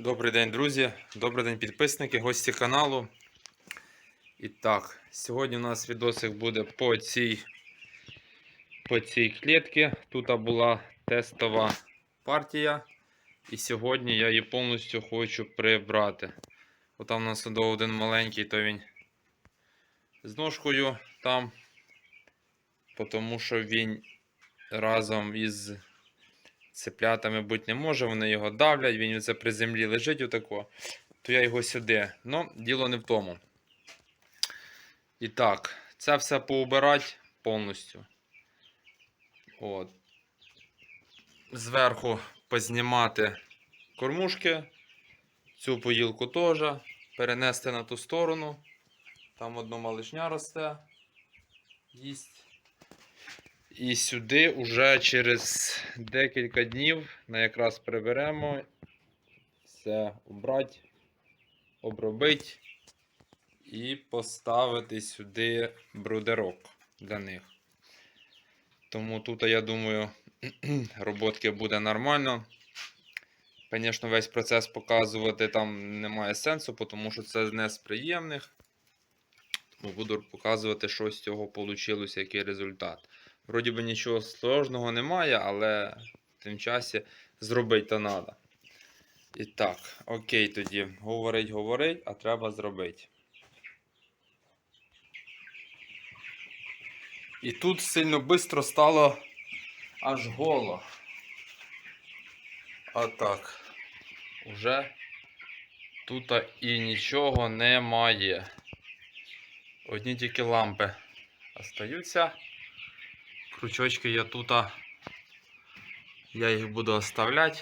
Добрий день, друзі, добрий день, підписники, гості каналу. І так, сьогодні у нас відосик буде по цій, по цій клітці. Тут була тестова партія. І сьогодні я її повністю хочу прибрати. Отам у нас один маленький, то він з ножкою там, тому що він разом із цеплятами бути не може, вони його давлять, він це при землі лежить отако, то я його сюди. Ну, діло не в тому. І так, це все поубирати повністю. От. Зверху познімати кормушки, цю поїлку теж, перенести на ту сторону. Там одно малишня росте, їсть. І сюди вже через декілька днів на якраз приберемо, все убрати, обробити і поставити сюди брудерок для них. Тому тут, я думаю, роботки буде нормально. Звісно, весь процес показувати там немає сенсу, тому що це не з приємних. Тому буду показувати, що з цього вийшло, який результат. Вроді би нічого сложного немає, але в тим часі зробити треба. І так, окей, тоді. Говорить, говорить, а треба зробити. І тут сильно швидко стало аж голо. А так. Уже тут і нічого немає. Одні тільки лампи остаються. Крючочки я тут, я їх буду оставляти.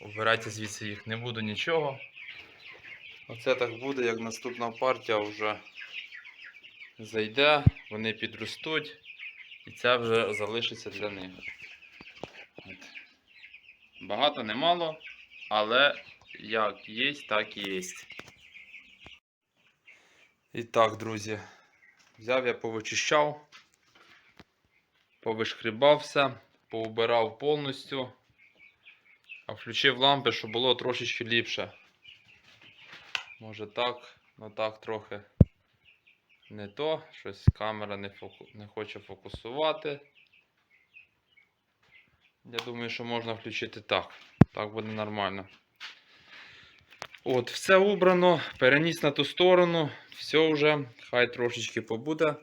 Убирати звідси їх не буду нічого. Оце так буде, як наступна партія вже зайде, вони підростуть і це вже залишиться для них. От. Багато немало, але як є, так і є. І так, друзі, взяв я повичищав повишкрібався, поубирав повністю, а включив лампи, щоб було трошечки ліпше. Може так, ну так трохи не то, щось камера не, фоку... не хоче фокусувати. Я думаю, що можна включити так. Так буде нормально. От, все убрано, переніс на ту сторону, все вже, хай трошечки побуде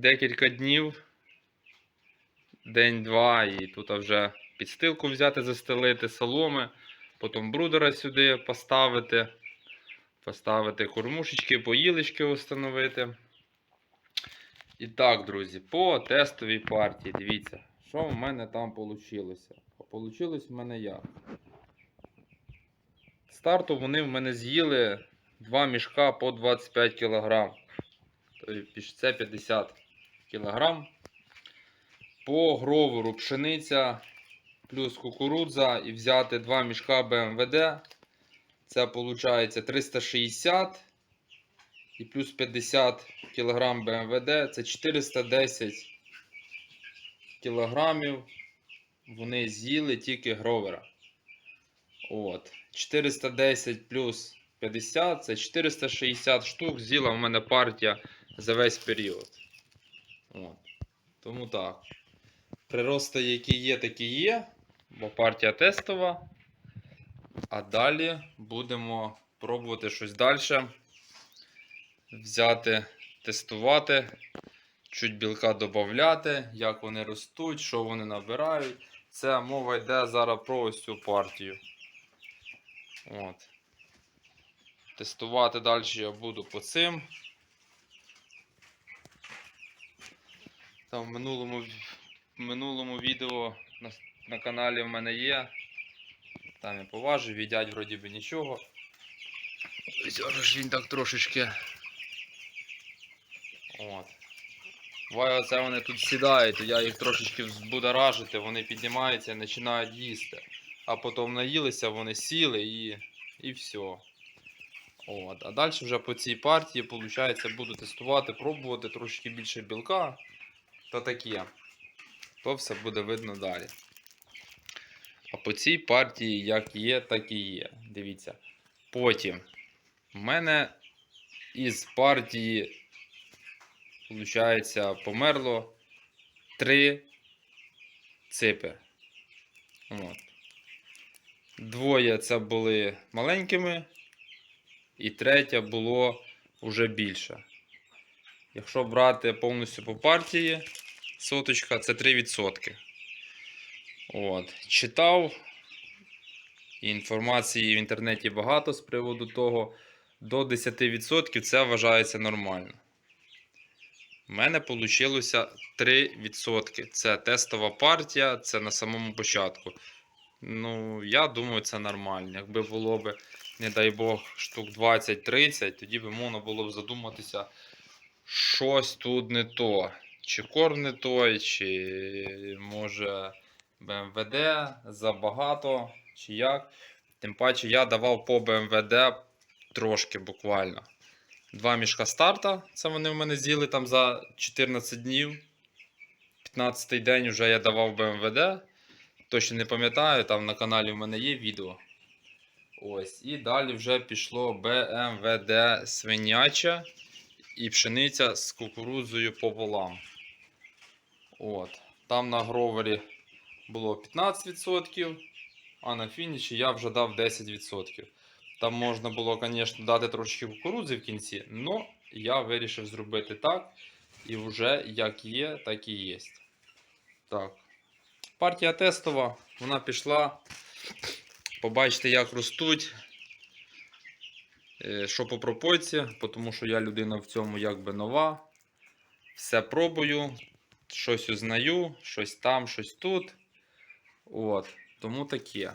декілька днів, день-два, і тут вже підстилку взяти, застелити, соломи, потім брудера сюди поставити, поставити кормушечки, поїлочки встановити. І так, друзі, по тестовій партії, дивіться, що в мене там вийшло. Вийшло в мене як? Старту вони в мене з'їли 2 мішка по 25 кг. Тобто це 50 кг. По гроверу пшениця плюс кукурудза і взяти 2 мішка БМВД. Це виходить 360 і плюс 50 кг БМВД. Це 410 кг. Вони з'їли тільки гровера. От. 410 плюс 50 це 460 штук. З'їла в мене партія за весь період. От. Тому так. Прирости, які є, такі є, бо партія тестова. А далі будемо пробувати щось далі. Взяти, тестувати, чуть білка додати, як вони ростуть, що вони набирають. Це мова йде зараз про ось цю партію. От. Тестувати далі я буду по цим. Там в минулому, в минулому відео на, на каналі в мене є. Там я поважив, їдять вроді би нічого. Зараз ж він так трошечки. От. Буває, оце вони тут сідають, я їх трошечки взбудоражити, вони піднімаються і починають їсти. А потім наїлися, вони сіли і, і все. От. А далі вже по цій партії, виходить, буду тестувати, пробувати трошки більше білка. То таке. То все буде видно далі. А по цій партії як є, так і є. Дивіться. Потім в мене із партії, виходить, померло три ципи. От. Двоє це були маленькими, і третє було вже більше. Якщо брати повністю по партії, соточка це 3%. От. Читав. Інформації в інтернеті багато з приводу того. До 10% це вважається нормально. У мене вийшло 3%. Це тестова партія, це на самому початку. Ну, я думаю, це нормально. Якби було б, не дай Бог, штук 20-30, тоді б можна було б задуматися, щось тут не то. Чи корм не той, чи може БМВД забагато, чи як. Тим паче я давав по БМВД трошки буквально. Два мішка старта. Це вони в мене з'їли там за 14 днів. 15 день вже я давав БМВД. Точно не пам'ятаю, там на каналі в мене є відео. Ось. І далі вже пішло БМВД свиняча і пшениця з кукурудзою пополам. От. Там на гровері було 15%, а на фініші я вже дав 10%. Там можна було, звісно, дати трошки кукурудзи в кінці, але я вирішив зробити так. І вже як є, так і є. Так. Партія тестова, вона пішла. Побачите, як ростуть. Е, Що по пропойці, тому що я людина в цьому якби нова. Все пробую, щось узнаю, щось там, щось тут. От, тому таке.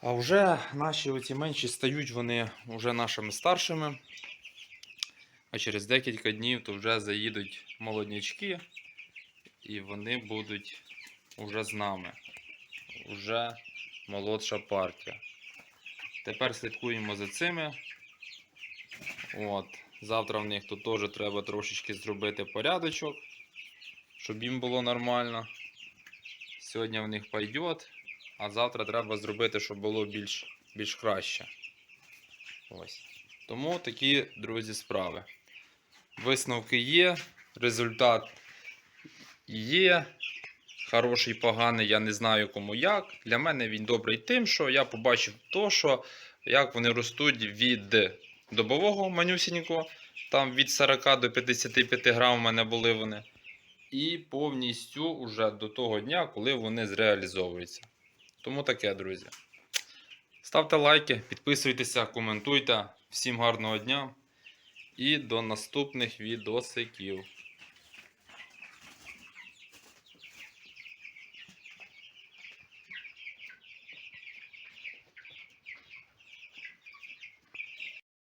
А вже наші оці менші стають вони вже нашими старшими. А через декілька днів то вже заїдуть молоднячки, і вони будуть уже з нами. Уже молодша партія. Тепер слідкуємо за цими. От. Завтра в них тут теж треба трошечки зробити порядочок, щоб їм було нормально. Сьогодні в них пойдет, а завтра треба зробити, щоб було більш, більш краще. Ось. Тому такі, друзі, справи. Висновки є, результат є. Хороший, поганий, я не знаю кому як. Для мене він добрий тим, що я побачив то, що як вони ростуть від добового манюсінького, там від 40 до 55 грам у мене були вони. І повністю уже до того дня, коли вони зреалізовуються. Тому таке, друзі. Ставте лайки, підписуйтеся, коментуйте. Всім гарного дня і до наступних відосиків.